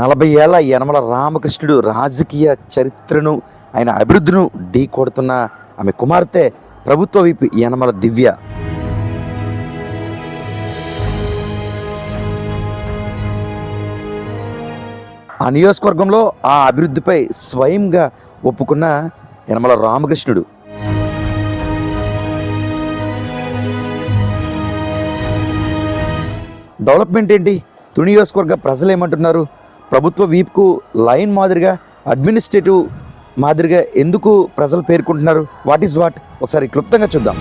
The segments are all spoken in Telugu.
నలభై ఏళ్ళ యనమల రామకృష్ణుడు రాజకీయ చరిత్రను ఆయన అభివృద్ధిను ఢీ కొడుతున్న ఆమె కుమార్తె ప్రభుత్వ వైపు యనమల దివ్య. ఆ నియోజకవర్గంలో ఆ అభివృద్ధిపై స్వయంగా ఒప్పుకున్న యనమల రామకృష్ణుడు. డెవలప్మెంట్ ఏంటి? తుని నియోజకవర్గ ప్రజలు ఏమంటున్నారు ప్రభుత్వ వీప్కు లైన్ మాదిరిగా అడ్మినిస్ట్రేటివ్ మాదిరిగా ఎందుకు ప్రజలు పేర్కొంటున్నారు? వాట్ ఈస్ వాట్ ఒకసారి క్లుప్తంగా చూద్దాం.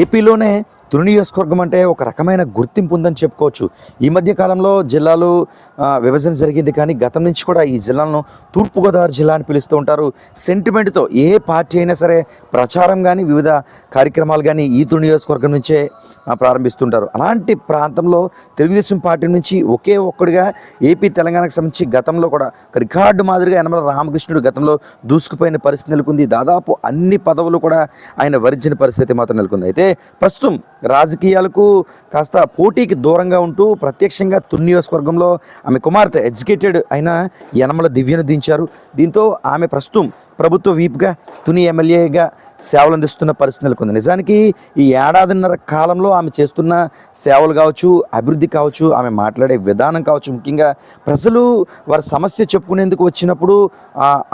ఏపీలోనే తుని నియోజకవర్గం అంటే ఒక రకమైన గుర్తింపు ఉందని చెప్పుకోవచ్చు. ఈ మధ్య కాలంలో జిల్లాలు విభజన జరిగింది కానీ గతం నుంచి కూడా ఈ జిల్లాలను తూర్పుగోదావరి జిల్లా అని పిలుస్తూ ఉంటారు. సెంటిమెంట్తో ఏ పార్టీ అయినా సరే ప్రచారం కానీ వివిధ కార్యక్రమాలు కానీ ఈ తుని నియోజకవర్గం నుంచే ప్రారంభిస్తుంటారు. అలాంటి ప్రాంతంలో తెలుగుదేశం పార్టీ నుంచి ఒకే ఒక్కడిగా ఏపీ తెలంగాణకు సంబంధించి గతంలో కూడా రికార్డు మాదిరిగా యనమల రామకృష్ణుడు గతంలో దూసుకుపోయిన పరిస్థితి నెలకొంది. దాదాపు అన్ని పదవులు కూడా ఆయన వరించిన పరిస్థితి మాత్రం నెలకొంది. అయితే ప్రస్తుతం రాజకీయాలకు కాస్త పోటీకి దూరంగా ఉంటూ ప్రత్యక్షంగా తుని నియోజకవర్గంలో ఆమె కుమార్తె ఎడ్యుకేటెడ్ అయిన యనమల దివ్యను దించారు. దీంతో ఆమె ప్రస్తుతం ప్రభుత్వ వీప్గా తుని ఎమ్మెల్యేగా సేవలు అందిస్తున్న పరిస్థితి నెలకొంది. నిజానికి ఈ ఏడాదిన్నర కాలంలో ఆమె చేస్తున్న సేవలు కావచ్చు అభివృద్ధి కావచ్చు ఆమె మాట్లాడే విధానం కావచ్చు ముఖ్యంగా ప్రజలు వారి సమస్య చెప్పుకునేందుకు వచ్చినప్పుడు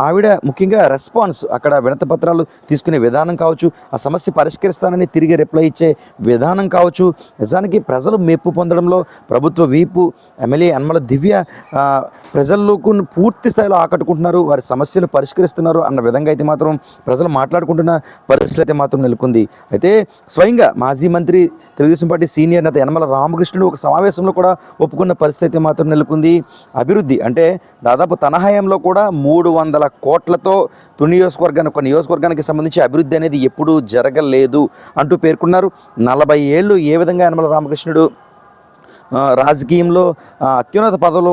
ఆవిడ ముఖ్యంగా రెస్పాన్స్ అక్కడ వినతపత్రాలు తీసుకునే విధానం కావచ్చు ఆ సమస్య పరిష్కరిస్తానని తిరిగి రిప్లై ఇచ్చే విధానం కావచ్చు. నిజానికి ప్రజలు మెప్పు పొందడంలో ప్రభుత్వ వీపు ఎమ్మెల్యే అన్మల దివ్య ప్రజల్లో ప్రజలకు పూర్తి స్థాయిలో ఆకట్టుకుంటున్నారు వారి సమస్యలు పరిష్కరిస్తున్నారు అన్న విధంగా అయితే మాత్రం ప్రజలు మాట్లాడుకుంటున్న పరిస్థితి అయితే మాత్రం నెలకొంది. అయితే స్వయంగా మాజీ మంత్రి తెలుగుదేశం పార్టీ సీనియర్ నేత యనమల రామకృష్ణుడు ఒక సమావేశంలో కూడా ఒప్పుకున్న పరిస్థితి అయితే మాత్రం నెలకొంది. అభివృద్ధి అంటే దాదాపు తన హయాంలో కూడా మూడు వందల కోట్లతో తుని నియోజకవర్గానికి ఒక నియోజకవర్గానికి సంబంధించి అభివృద్ధి అనేది ఎప్పుడూ జరగలేదు అంటూ పేర్కొన్నారు. నలభై ఏళ్ళు ఏ విధంగా యనమల రామకృష్ణుడు రాజకీయంలో అత్యున్నత పదవులు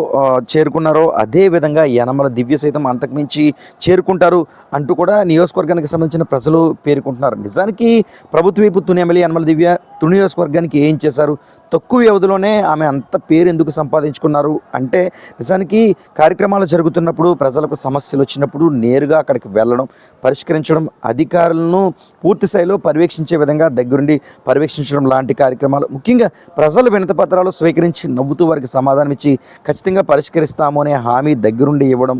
చేరుకున్నారో అదే విధంగా యనమల దివ్య సైతం అంతకుమించి చేరుకుంటారు అంటూ కూడా నియోజకవర్గానికి సంబంధించిన ప్రజలు పేర్కొంటున్నారు. నిజానికి ప్రభుత్వ వైపు తుని ఎమ్మెల్యే యనమల దివ్య తుని నియోజకవర్గానికి ఏం చేశారు? తక్కువ వ్యవధిలోనే ఆమె అంత పేరు ఎందుకు సంపాదించుకున్నారు? అంటే నిజానికి కార్యక్రమాలు జరుగుతున్నప్పుడు ప్రజలకు సమస్యలు వచ్చినప్పుడు నేరుగా అక్కడికి వెళ్ళడం పరిష్కరించడం అధికారులను పూర్తి స్థాయిలో పర్యవేక్షించే విధంగా దగ్గరుండి పర్యవేక్షించడం లాంటి కార్యక్రమాలు. ముఖ్యంగా ప్రజల వినతి పత్రాలు స్వీకరించి నవ్వుతూ వారికి సమాధానం ఇచ్చి ఖచ్చితంగా పరిష్కరిస్తాము అనే హామీ దగ్గరుండి ఇవ్వడం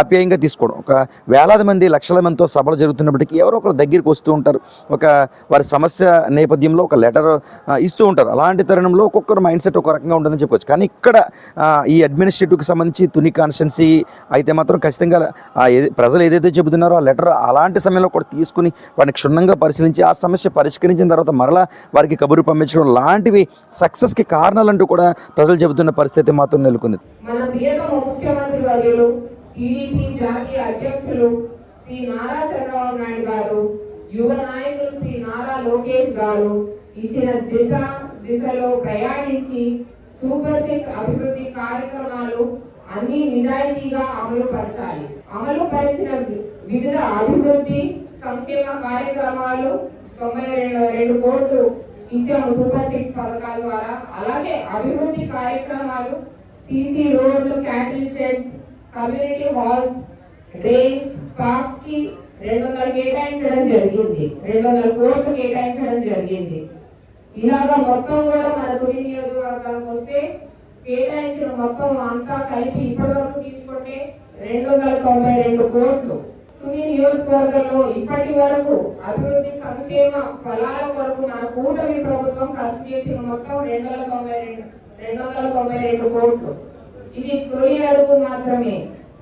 ఆప్యాయంగా తీసుకోవడం. ఒక వేలాది మంది లక్షల మందితో సభలు జరుగుతున్నప్పటికీ ఎవరో ఒకరు దగ్గరికి వస్తూ ఉంటారు. ఒక వారి సమస్య నేపథ్యంలో ఒక లెటర్ ఇస్తూ ఉంటారు. అలాంటి తరుణంలో ఒక్కొక్కరు మైండ్ సెట్ ఒక రకంగా ఉంటుందని చెప్పొచ్చు. కానీ ఇక్కడ ఈ అడ్మినిస్ట్రేటివ్కి సంబంధించి తుని కాన్స్టెన్సీ అయితే మాత్రం ఖచ్చితంగా ఏది- ప్రజలు ఏదైతే చెబుతున్నారో ఆ లెటర్ అలాంటి సమయంలో కూడా తీసుకుని వారిని క్షుణ్ణంగా పరిశీలించి ఆ సమస్య పరిష్కరించిన తర్వాత మరలా వారికి కబురు పంపించడం లాంటివి సక్సెస్కి కారణాలంటూ కూడా ప్రజలు చెబుతున్న పరిస్థితి మాత్రం నెలకొంది. మన ప్రియతమ ముఖ్యమంత్రి వర్యులు టీడీపీ జాతీయ అధ్యక్షులు శ్రీ నారా చంద్రబాబు నాయుడు గారు యువ నాయకులు శ్రీ నారా లోకేష్ గారు ఇచ్చిన దిశ దిశలో ప్రయాణించి సూపర్ సిక్స్ అభివృద్ధి కార్యక్రమాలు అన్ని నిజాయితీగా అమలు పరచాలి అమలు పరిచిన వివిధ అభివృద్ధి సంక్షేమ కార్యక్రమాలు తొంభై రెండు రెండు కోట్లు ఇచ్చే సూపర్ సిక్స్ పథకాల ద్వారా అలాగే అభివృద్ధి కార్యక్రమాలు సీసీ రోడ్లు cattle sheds community halls drains పార్క్స్కి రెండు వందలు కేటాయించడం జరిగింది. రెండు వందల కోట్లు కేటాయించడం జరిగింది. ఇలాగా మొత్తం కూడా మన తొలి నియోజకవర్గానికి వస్తే కేటాయించిన మొత్తం అంతా కలిపి ఇప్పటి వరకు తీసుకుంటే రెండు వందల తొంభై రెండు కోట్లు. తుని నియోజకవర్గంలో ఇప్పటి వరకు అభివృద్ధి సంక్షేమ ఫలాల కొరకు మన కూటమి ప్రభుత్వం ఖర్చు చేసిన మొత్తం రెండు వందల తొంభై రెండు రెండు వందల తొంభై రెండు కోట్లు. ఇది తొలి అడుగు మాత్రమే.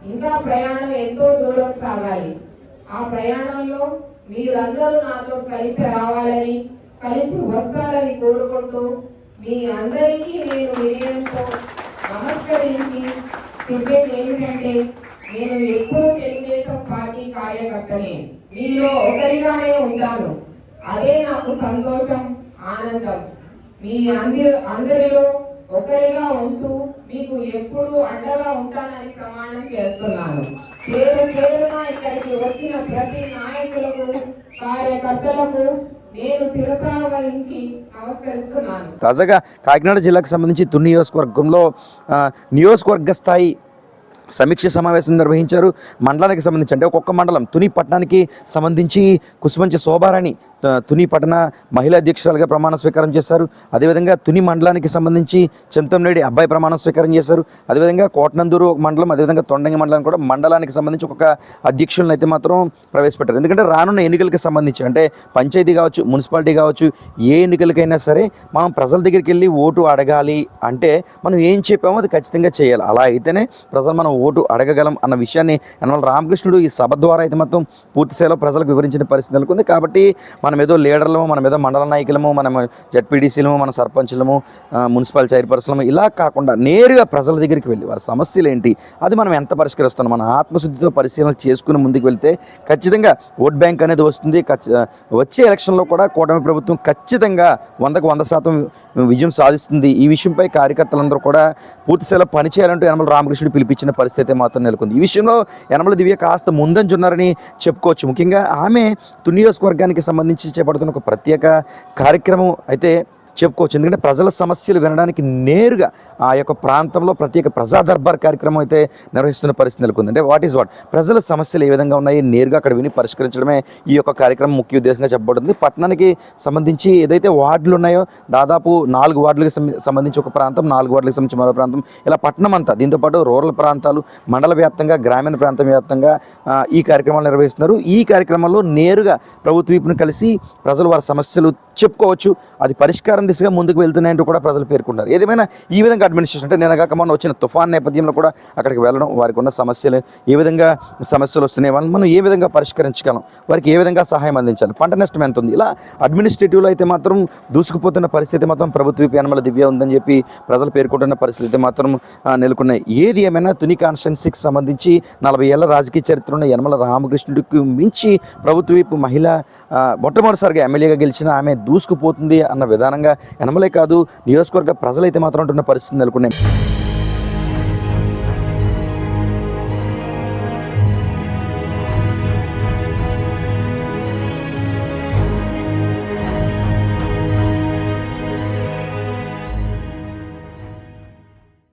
ఇంకా ప్రయాణం ఎంతో దూరం సాగాలి. ఆ ప్రయాణంలో మీరందరూ నాతో కలిసి రావాలని కలిసి వస్తారని కోరుకుంటూ మీ అందరికీ నేను వినయంతో నమస్కరించి చెప్పేది ఏమిటంటే నేను ఎప్పుడు తెలుగుదేశం పార్టీ కార్యకర్తనే. మీలో ఒకరిగానే ఉంటాను. అదే నాకు సంతోషం ఆనందం. మీ అందరి అందరిలో ఒకరిగా ఉంటూ మీకు ఎప్పుడు అండగా ఉంటానని ప్రమాణం చేస్తున్నాను. పేరు పేరున ఇక్కడికి వచ్చిన ప్రతి నాయకులకు కార్యకర్తలకు తాజాగా కాకినాడ జిల్లాకు సంబంధించి తుని నియోజకవర్గంలో నియోజకవర్గ స్థాయి సమీక్ష సమావేశం నిర్వహించారు. మండలానికి సంబంధించి అంటే ఒక్కొక్క మండలం తుని పట్టణానికి సంబంధించి కుసుమంచి శోభారాణి తుని పట్టణ మహిళా అధ్యక్షురాలుగా ప్రమాణ స్వీకారం చేశారు. అదేవిధంగా తుని మండలానికి సంబంధించి చింతంనేడి అబ్బాయి ప్రమాణ స్వీకారం చేశారు. అదేవిధంగా కోటనందూరు మండలం అదేవిధంగా తొండంగి మండలం కూడా మండలానికి సంబంధించి ఒక అధ్యక్షులను అయితే మాత్రం ప్రవేశపెట్టారు. ఎందుకంటే రానున్న ఎన్నికలకు సంబంధించి అంటే పంచాయతీ కావచ్చు మున్సిపాలిటీ కావచ్చు ఏ ఎన్నికలకైనా సరే మనం ప్రజల దగ్గరికి వెళ్ళి ఓటు అడగాలి అంటే మనం ఏం చెప్పామో అది ఖచ్చితంగా చేయాలి. అలా అయితేనే ప్రజలు మనం ఓటు అడగగలం అన్న విషయాన్ని యనమల రామకృష్ణుడు ఈ సభ ద్వారా అయితే మొత్తం పూర్తిస్థాయిలో ప్రజలకు వివరించిన పరిస్థితి నెలకొంది. కాబట్టి మన ఏదో లీడర్లము మనం ఏదో మండల నాయకులము మనం జడ్పీడీసీలము మన సర్పంచులము మున్సిపల్ చైర్పర్సన్లము ఇలా కాకుండా నేరుగా ప్రజల దగ్గరికి వెళ్ళి వారి సమస్యలు ఏంటి అది మనం ఎంత పరిష్కరిస్తున్నాం మన ఆత్మశుద్ధితో పరిశీలన చేసుకుని ముందుకు వెళ్తే ఖచ్చితంగా ఓట్ బ్యాంక్ అనేది వస్తుంది వచ్చే ఎలక్షన్లో కూడా కూటమి ప్రభుత్వం ఖచ్చితంగా వందకు వంద శాతం విజయం సాధిస్తుంది. ఈ విషయంపై కార్యకర్తలందరూ కూడా పూర్తి స్థాయిలో పనిచేయాలంటూ యనమల రామకృష్ణుడు పిలిపించిన పరిస్థితి మాత్రం నెలకొంది. ఈ విషయంలో యనమల దివ్య కాస్త ముందంజున్నారని చెప్పుకోవచ్చు. ముఖ్యంగా ఆమె తుని నియోజకవర్గానికి సంబంధించి చేపడుతున్న ఒక ప్రత్యేక కార్యక్రమం అయితే చెప్పుకోవచ్చు. ఎందుకంటే ప్రజల సమస్యలు వినడానికి నేరుగా ఆ యొక్క ప్రాంతంలో ప్రత్యేక ప్రజా దర్బార్ కార్యక్రమం అయితే నిర్వహిస్తున్న పరిస్థితి నెలకొంది. అంటే వాట్ ఈస్ వాట్ ప్రజల సమస్యలు ఏ విధంగా ఉన్నాయి నేరుగా అక్కడ విని పరిష్కరించడమే ఈ యొక్క కార్యక్రమం ముఖ్య ఉద్దేశంగా చెప్పబడుతుంది. పట్టణానికి సంబంధించి ఏదైతే వార్డులు ఉన్నాయో దాదాపు నాలుగు వార్డులకు సంబంధించి ఒక ప్రాంతం నాలుగు వార్డులకు సంబంధించి మరో ప్రాంతం ఇలా పట్టణం అంతా దీంతోపాటు రూరల్ ప్రాంతాలు మండల వ్యాప్తంగా గ్రామీణ ప్రాంతం వ్యాప్తంగా ఈ కార్యక్రమాలు నిర్వహిస్తున్నారు. ఈ కార్యక్రమంలో నేరుగా ప్రభుత్వ వైపును కలిసి ప్రజలు వారి సమస్యలు చెప్పుకోవచ్చు. అది పరిష్కారం దిశగా ముందుకు వెళ్తున్నాయంటూ కూడా ప్రజలు పేర్కొంటారు ఏదేమైనా ఈ విధంగా అడ్మినిస్ట్రేషన్ అంటే నేను కాక మొన్న వచ్చిన తుఫాన్ నేపథ్యంలో కూడా అక్కడికి వెళ్ళడం వారికి ఉన్న సమస్యలు ఏ విధంగా సమస్యలు వస్తున్నాయి వాళ్ళని మనం ఏ విధంగా పరిష్కరించగలం వారికి ఏ విధంగా సహాయం అందించాలి పంట నష్టం ఎంత ఉంది? ఇలా అడ్మినిస్ట్రేటివ్లో అయితే మాత్రం దూసుకుపోతున్న పరిస్థితి మాత్రం ప్రభుత్వ యనమల దివ్య ఉందని చెప్పి ప్రజలు పేర్కొంటున్న పరిస్థితి అయితే మాత్రం నెలకొన్నాయి. ఏది ఏమైనా తుని కాన్స్టెన్సీకి సంబంధించి నలభై ఏళ్ళ రాజకీయ చరిత్ర ఉన్న యనమల రామకృష్ణుడికి మించి ప్రభుత్వ వైపు మహిళ మొట్టమొదటిసారిగా ఎమ్మెల్యేగా గెలిచిన ఆమె దూసుకుపోతుంది అన్న విధానంగా ఎనమలే కాదు నియోజకవర్గ ప్రజలైతే మాత్రం ఉంటున్న పరిస్థితి నెలకొన్నాయి